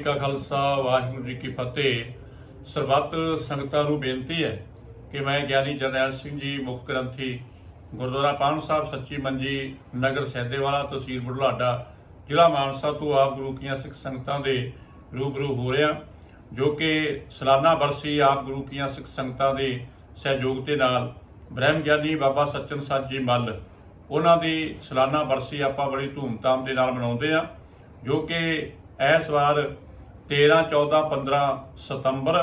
ਕਾ ਖਾਲਸਾ, ਵਾਹਿਗੁਰੂ ਜੀ ਕੀ ਫਤਿਹ। ਸਰਬੱਤ ਸੰਗਤਾਂ ਨੂੰ ਬੇਨਤੀ ਹੈ ਕਿ ਮੈਂ ਗਿਆਨੀ ਜਰਨੈਲ ਸਿੰਘ ਜੀ, ਮੁੱਖ ਗ੍ਰੰਥੀ ਗੁਰਦੁਆਰਾ ਪਾਣ ਸਾਹਿਬ, ਸੱਚੀ ਮੰਜੀ ਨਗਰ ਸੈਦੇਵਾਲਾ, ਤਹਿਸੀਲ ਬੁਢਲਾਡਾ ਜ਼ਿਲ੍ਹਾ ਮਾਨਸਾ ਤੋਂ ਆਪ ਗੁਰੂ ਕੀਆਂ ਸਿੱਖ ਸੰਗਤਾਂ ਦੇ ਰੂਬਰੂ ਹੋ ਰਿਹਾ ਜੋ ਕਿ ਸਾਲਾਨਾ ਬਰਸੀ ਆਪ ਗੁਰੂ ਕੀਆਂ ਸਿੱਖ ਸੰਗਤਾਂ ਦੇ ਸਹਿਯੋਗ ਦੇ ਨਾਲ ਬ੍ਰਹਮ ਗਿਆਨੀ ਬਾਬਾ ਸੱਚਨ ਸਾਧ ਜੀ ਮੱਲ, ਉਹਨਾਂ ਦੀ ਸਾਲਾਨਾ ਬਰਸੀ ਆਪਾਂ ਬੜੀ ਧੂਮਧਾਮ ਦੇ ਨਾਲ ਮਨਾਉਂਦੇ ਆ ਜੋ ਕਿ ਇਸ ਵਾਰ 13 14 15 ਸਤੰਬਰ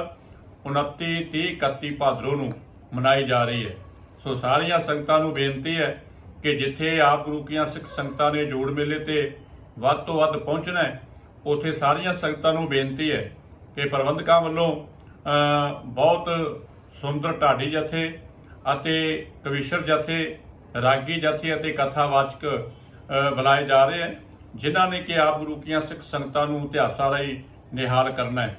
29 30 31 ਭਾਦਰੋਂ ਨੂੰ ਮਨਾਈ ਜਾ ਰਹੀ ਹੈ। ਸੋ ਸਾਰੀਆਂ ਸੰਗਤਾਂ ਨੂੰ ਬੇਨਤੀ ਹੈ ਕਿ ਜਿੱਥੇ ਆਪ ਗੁਰੂ ਕੀਆਂ ਸਿੱਖ ਸੰਗਤਾਂ ਨੇ ਜੋੜ ਮੇਲੇ ਤੇ ਵੱਧ ਤੋਂ ਵੱਧ ਪਹੁੰਚਣਾ ਹੈ, ਉੱਥੇ ਸਾਰੀਆਂ ਸੰਗਤਾਂ ਨੂੰ ਬੇਨਤੀ ਹੈ ਕਿ ਪ੍ਰਬੰਧਕਾਂ ਵੱਲੋਂ ਬਹੁਤ ਸੁੰਦਰ ਢਾਡੀ ਜਥੇ ਅਤੇ ਕਵੀਸ਼ਰ ਜਥੇ, ਰਾਗੀ ਜਥੇ ਅਤੇ ਕਥਾਵਾਚਕ ਬੁਲਾਏ ਜਾ ਰਹੇ ਹਨ ਜਿਨ੍ਹਾਂ ਨੇ ਕਿ ਆਪ ਗੁਰੂ ਕੀਆਂ ਸਿੱਖ ਸੰਗਤਾਂ ਨੂੰ ਇਤਿਹਾਸਾਂ ਰਾਹੀਂ ਨਿਹਾਲ ਕਰਨਾ ਹੈ।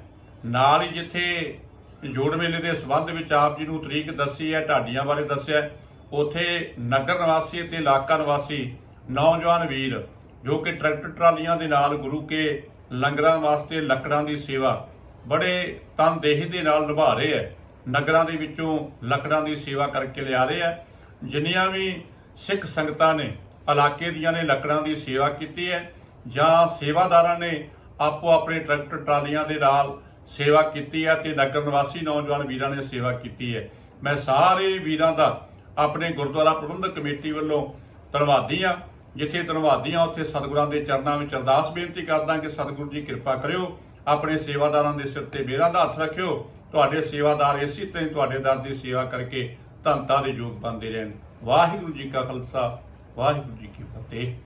ਨਾਲ ਹੀ ਜਿੱਥੇ ਜੋੜ ਮੇਲੇ ਦੇ ਸੰਬੰਧ ਵਿੱਚ ਆਪ ਜੀ ਨੂੰ ਤਰੀਕ ਦੱਸੀ ਹੈ ਢਾਡੀਆਂ ਬਾਰੇ ਦੱਸਿਆ ਹੈ, ਉੱਥੇ ਨਗਰ ਨਿਵਾਸੀ ਅਤੇ ਇਲਾਕਾ ਨਿਵਾਸੀ ਨੌਜਵਾਨ ਵੀਰ ਜੋ ਕਿ ਟਰੈਕਟਰ ਟਰਾਲੀਆਂ ਦੇ ਨਾਲ ਗੁਰੂ ਕੇ ਲੰਗਰਾਂ ਵਾਸਤੇ ਲੱਕੜਾਂ ਦੀ ਸੇਵਾ ਬੜੇ ਤਨਦੇਹੀ ਦੇ ਨਾਲ ਨਿਭਾ ਰਹੇ ਹੈ ਨਗਰਾਂ ਦੇ ਵਿੱਚੋਂ ਲੱਕੜਾਂ ਦੀ ਸੇਵਾ ਕਰਕੇ ਲਿਆ ਰਹੇ ਹੈ। ਜਿੰਨੀਆਂ ਵੀ ਸਿੱਖ ਸੰਗਤਾਂ ਨੇ ਇਲਾਕੇ ਦੀਆਂ ਨੇ ਲੱਕੜਾਂ ਦੀ ਸੇਵਾ ਕੀਤੀ ਹੈ ਜਾਂ ਸੇਵਾਦਾਰਾਂ ਨੇ ਆਪੋ ਆਪਣੇ ਟਰੈਕਟਰ ਟਰਾਲੀਆਂ ਦੇ ਨਾਲ ਸੇਵਾ ਕੀਤੀ ਹੈ ਤੇ ਨਗਰ ਨਿਵਾਸੀ ਨੌਜਵਾਨ ਵੀਰਾਂ ਨੇ ਸੇਵਾ ਕੀਤੀ ਹੈ। ਮੈਂ ਸਾਰੇ ਵੀਰਾਂ ਦਾ ਆਪਣੇ ਗੁਰਦੁਆਰਾ ਪ੍ਰਬੰਧਕ ਕਮੇਟੀ ਵੱਲੋਂ ਧੰਨਵਾਦੀ ਹਾਂ। ਜਿੱਥੇ ਧੰਨਵਾਦੀ ਹਾਂ, ਉੱਥੇ ਸਤਿਗੁਰਾਂ ਦੇ ਚਰਨਾਂ ਵਿੱਚ ਅਰਦਾਸ ਬੇਨਤੀ ਕਰਦਾ ਕਿ ਸਤਿਗੁਰੂ ਜੀ ਕਿਰਪਾ ਕਰਿਓ, ਆਪਣੇ ਸੇਵਾਦਾਰਾਂ ਦੇ ਸਿਰ ਤੇ ਮੇਰਾ ਦਾ ਹੱਥ ਰੱਖਿਓ, ਤੁਹਾਡੇ ਸੇਵਾਦਾਰ ਇਸੇ ਤਰ੍ਹਾਂ ਹੀ ਤੁਹਾਡੇ ਦਰ ਦੀ ਸੇਵਾ ਕਰਕੇ ਧੰਤਾ ਦੇ ਯੋਗ ਬਣਦੇ ਰਹਿਣ। ਵਾਹਿਗੁਰੂ ਜੀ ਕਾ ਖਾਲਸਾ, ਵਾਹਿਗੁਰੂ ਜੀ ਕੀ ਫਤਿਹ।